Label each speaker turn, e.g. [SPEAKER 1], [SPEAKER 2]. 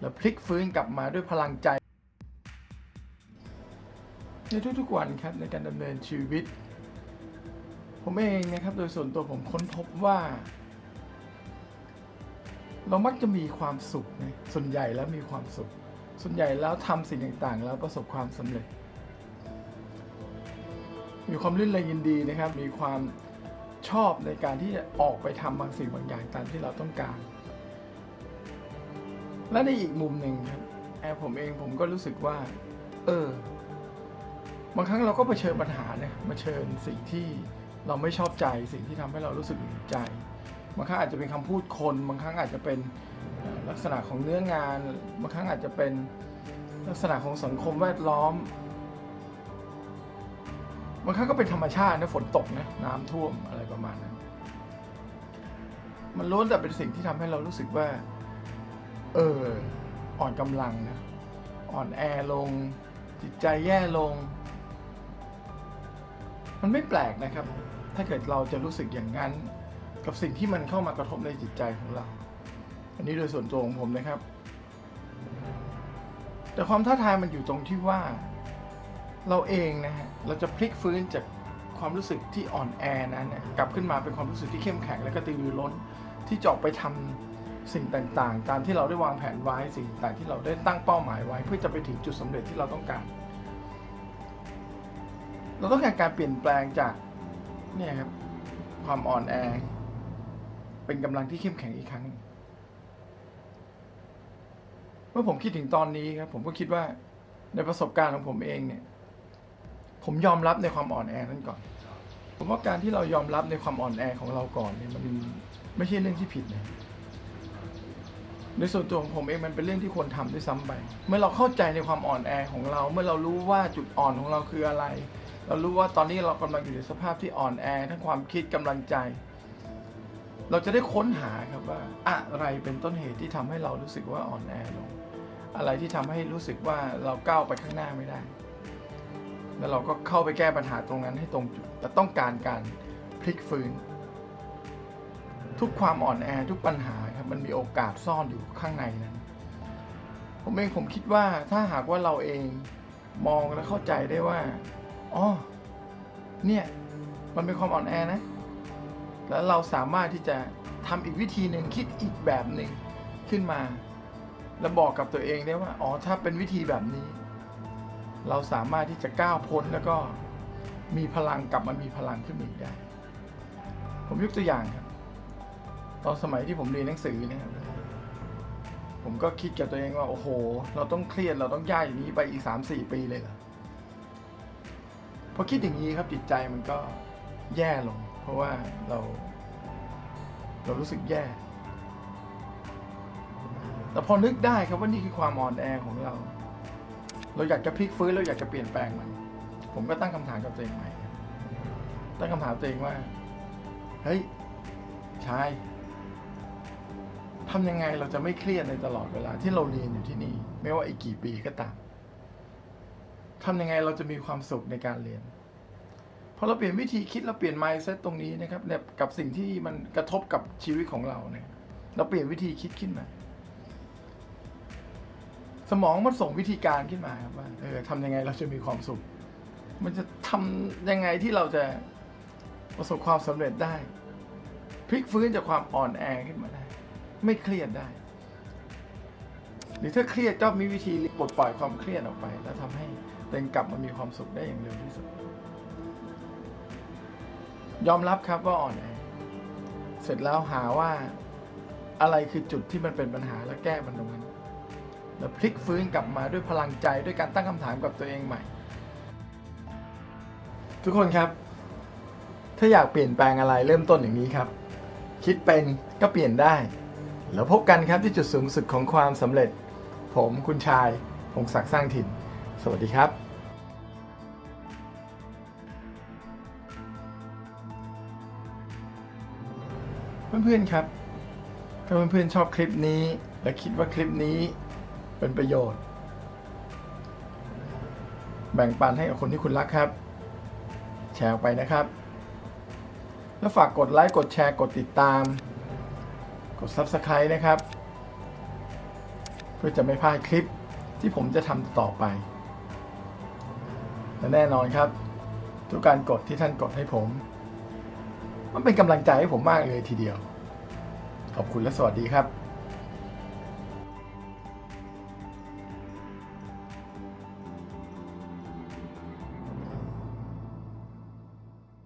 [SPEAKER 1] แล้วพลิกฟื้นกลับมาด้วยพลังใจ ในทุกๆวันครับในการดำเนินชีวิต ผมเองนะครับโดยส่วนตัวผมค้นพบว่า เรามักจะมีความสุขนะส่วนใหญ่แล้วมีความสุข ส่วนใหญ่แล้วทำสิ่งต่างๆ แล้วประสบความสำเร็จ มีความรื่นเริงยินดีนะครับ มีความชอบในการที่จะออกไปทำบางสิ่งบางอย่างตามที่เราต้องการ และในอีกมุมหนึ่งครับแอบผมเองผมก็รู้สึกว่า เออ บางครั้งเราก็เผชิญปัญหาเนี่ยมาเชิญสิ่งที่เราไม่ชอบใจ สิ่งที่ทำให้เรารู้สึกหงุดหงิดใจ บางครั้งอาจจะเป็นคำพูดคน บางครั้งอาจจะเป็นลักษณะของเนื้องาน บางครั้งอาจจะเป็นลักษณะของสังคมแวดล้อม บางครั้งก็เป็นธรรมชาตินะฝนตกนะน้ำท่วมอะไรประมาณนั้น มันล้วนแต่เป็นสิ่งที่ทำให้เรารู้สึกว่า เออ อ่อนกำลังนะ อ่อนแอลง จิตใจแย่ลง มันไม่แปลกนะครับ ถ้าเกิดเราจะรู้สึกอย่างนั้น กับสิ่งที่มันเข้ามากระทบในจิตใจของเรา อันนี้โดยส่วนตัวของผมนะครับ แต่ความท้าทายมันอยู่ตรงที่ว่า เราเองนะฮะ เราจะพลิกฟื้นจากความรู้สึกที่อ่อนแอนั้นกลับขึ้นมาเป็นความรู้สึกที่เข้มแข็งและก็ตือรือร้นที่จะออกไปทำ สิ่งต่างๆ ตามที่เราได้วางแผนไว้สิ่งต่างที่เราได้ตั้งเป้าหมายไว้ เพื่อจะไปถึงจุดสำเร็จที่เราต้องการ เราต้องการการเปลี่ยนแปลงจากเนี่ยครับความอ่อนแอ เป็นกำลังที่เข้มแข็งอีกครั้ง เมื่อผมคิดถึงตอนนี้ครับ ผมก็คิดว่าในประสบการณ์ของผมเองเนี่ย ผมยอมรับในความอ่อนแอนั้นก่อน ผมว่าการที่เรายอมรับในความอ่อนแอของเราก่อนเนี่ยมันไม่ใช่เรื่องที่ผิดนะ ในส่วนตัวของผมเองมันเป็นเรื่องที่ควรทำด้วยซ้ำไป เมื่อเราเข้าใจในความอ่อนแอของเรา เมื่อเรารู้ว่าจุดอ่อนของเราคืออะไร เรารู้ว่าตอนนี้เรากำลังอยู่ในสภาพที่อ่อนแอทั้งความคิดกำลังใจ เราจะได้ค้นหาครับว่า อะไรเป็นต้นเหตุที่ทำให้เรารู้สึกว่าอ่อนแอลง อะไรที่ทำให้รู้สึกว่าเราก้าวไปข้างหน้าไม่ได้ แล้วเราก็เข้าไปแก้ปัญหาตรงนั้นให้ตรงจุด แต่ต้องการการพลิกฟื้น ทุกความอ่อนแอทุกปัญหา มันมีโอกาสซ่อนอยู่ข้างในนั้น ผมเองผมคิดว่าถ้าหากว่าเราเองมองและเข้าใจได้ว่าอ๋อเนี่ยมันเป็นความอ่อนแอนะ แล้วเราสามารถที่จะทำอีกวิธีหนึ่งคิดอีกแบบหนึ่งขึ้นมา แล้วบอกกับตัวเองได้ว่าอ๋อถ้าเป็นวิธีแบบนี้ เราสามารถที่จะก้าวพ้นแล้วก็มีพลังกลับมามีพลังขึ้นมาอีกได้ ผมยกตัวอย่างครับ ตอนสมัยที่ผมเรียนหนังสือเนี่ยครับผมก็คิดกับตัวเองว่าโอ้โห เราต้องเครียดเราต้องย่ายอย่างนี้ไปอีกสามสี่ปีเลยเหรอพอคิดอย่างนี้ครับจิตใจมันก็แย่ลง เพราะว่าเรา เรารู้สึกแย่ แต่พอนึกได้ครับว่านี่คือความอ่อนแอของเรา เราอยากจะพลิกฟื้นเราอยากจะเปลี่ยนแปลงมัน ผมก็ตั้งคำถามกับตัวเองใหม่ตั้งคำถามตัวเองว่า เฮ้ยชาย ทำยังไงเราจะไม่เครียดในตลอดเวลาที่เราเรียนอยู่ที่นี่ ไม่ว่าอีกกี่ปีก็ตามทำยังไงเราจะมีความสุขในการเรียนพอเราเปลี่ยนวิธีคิดเราเปลี่ยน mindset ตรงนี้นะครับกับสิ่งที่มันกระทบกับชีวิตของเราเนี่ย เราเปลี่ยนวิธีคิดขึ้นมา สมองมันส่งวิธีการขึ้นมาครับว่าเออทำยังไงเราจะมีความสุข มันจะทำยังไงที่เราจะประสบความสำเร็จได้ พลิกฟื้นจากความอ่อนแอขึ้นมาได้ ไม่เครียดได้ หรือถ้าเครียดก็มีวิธีปลดปล่อยความเครียดออกไป แล้วทำให้ตัวเองกลับมามีความสุขได้อย่างเร็วที่สุด ยอมรับครับว่าอ่อนแอเสร็จแล้วหาว่าอะไรคือจุดที่มันเป็นปัญหาแล้วแก้มันตรงนั้นแล้วพลิกฟื้นกลับมาด้วยพลังใจด้วยการตั้งคำถามกับตัวเองใหม่ ทุกคนครับ ถ้าอยากเปลี่ยนแปลงอะไรเริ่มต้นอย่างนี้ครับ คิดเป็นก็เปลี่ยนได้ แล้วพบกันครับที่จุดสูงสุดของความสำเร็จ ผมคุณชายพงศักดิ์สร้างถิ่น สวัสดีครับเพื่อนๆครับ ถ้าเพื่อนๆชอบคลิปนี้ และคิดว่าคลิปนี้เป็นประโยชน์ แบ่งปันให้กับคนที่คุณรักครับ แชร์ไปนะครับ แล้วฝากกดไลค์กดแชร์กดติดตาม ด Subscribe นะครับ เพื่อจะไม่พลาดคลิปที่ผมจะทำต่อไป และแน่นอนครับ ทุกการกดที่ท่านกดให้ผม มันเป็นกำลังใจให้ผมมากเลยทีเดียว ขอบคุณและสวัสดีครับ